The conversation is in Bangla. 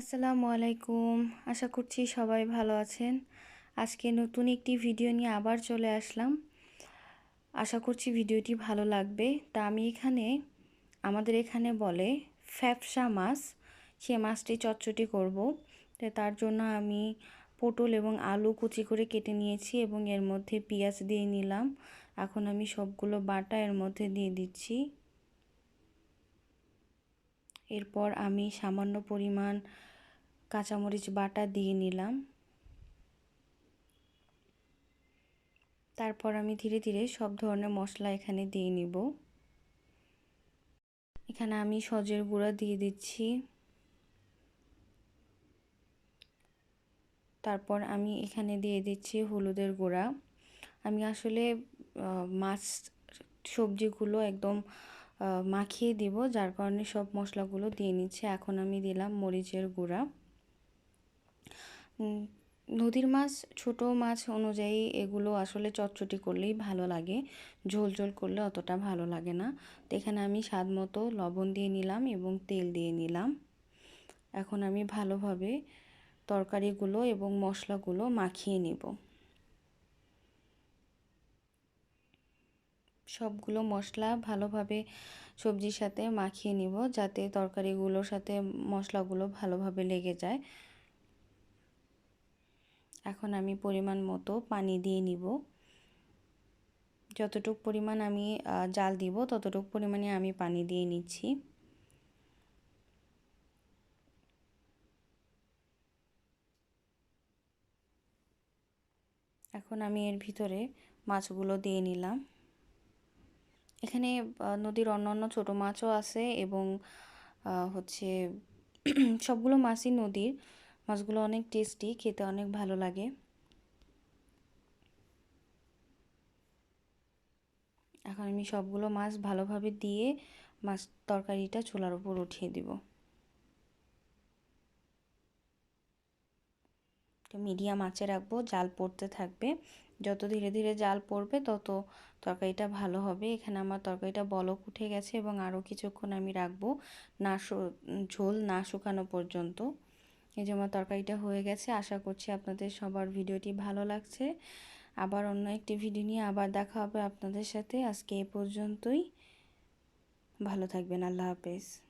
আসসালামু আলাইকুম। আশা করছি সবাই ভালো আছেন। আজকে নতুন একটি ভিডিও নিয়ে আবার চলে আসলাম। আশা করছি ভিডিওটি ভালো লাগবে। তা আমি এখানে, আমাদের এখানে বলে ফ্যাপসা মাছ, সে মাছটি চটচটি করব। তো তার জন্য আমি পটল এবং আলু কুচি করে কেটে নিয়েছি এবং এর মধ্যে পেঁয়াজ দিয়ে নিলাম। এখন আমি সবগুলো বাটা এর মধ্যে দিয়ে দিচ্ছি। এরপর আমি সামান্য পরিমাণ কাঁচামরিচ বাটা দিয়ে নিলাম। তারপর আমি ধীরে ধীরে সব ধরনের মশলা এখানে দিয়ে নিব। এখানে আমি সজের গুঁড়া দিয়ে দিচ্ছি। তারপর আমি এখানে দিয়ে দিচ্ছি হলুদের গুঁড়া। আমি আসলে মাছ সবজিগুলো একদম মাখিয়ে দিব, যার কারণে সব মশলাগুলো দিয়ে নিচ্ছে। এখন আমি দিলাম মরিচের গুঁড়া। নদীর মাছ, ছোট মাছ অনুযায়ী এগুলো আসলে চটচটি করলেই ভালো লাগে। ঝোল ঝোল করলে অতটা ভালো লাগে না। তো এখানে আমি স্বাদ মতো লবণ দিয়ে নিলাম এবং তেল দিয়ে নিলাম। এখন আমি ভালোভাবে তরকারিগুলো এবং মশলাগুলো মাখিয়ে নেব। সবগুলো মশলা ভালোভাবে সবজির সাথে মাখিয়ে নিব যাতে তরকারিগুলোর সাথে মশলাগুলো ভালোভাবে লেগে যায়। এখন আমি পরিমাণ মতো পানি দিয়ে নিব। যতটুক পরিমাণ আমি জাল দিব ততটুক পরিমাণে আমি পানি দিয়ে নিচ্ছি। এখন আমি এর ভিতরে মাছগুলো দিয়ে নিলাম। এখানে নদীর অন্যান্য ছোট মাছও আছে এবং হচ্ছে সবগুলো মাছই নদীর। মাছগুলো অনেক টেস্টি, খেতে অনেক ভালো লাগে। এখন আমি সবগুলো মাছ ভালোভাবে দিয়ে মাছ তরকারিটা চুলার উপর উঠিয়ে দিব। মিডিয়াম আঁচে রাখব, জাল পড়তে থাকবে। যত ধীরে ধীরে জাল পড়বে, তত তরকারিটা ভালো হবে। এখানে আমার তরকারিটা বলক উঠে গেছে এবং আরও কিছুক্ষণ আমি রাখব না ঝোল না শুকানো পর্যন্ত। এই যে আমার তরকারিটা হয়ে গেছে, আশা করছি আপনাদের সবার ভিডিওটি ভালো লাগছে। আবার অন্য একটি ভিডিও নিয়ে আবার দেখা হবে আপনাদের সাথে। আজকে এ পর্যন্তই। ভালো থাকবেন, আল্লাহ হাফেজ।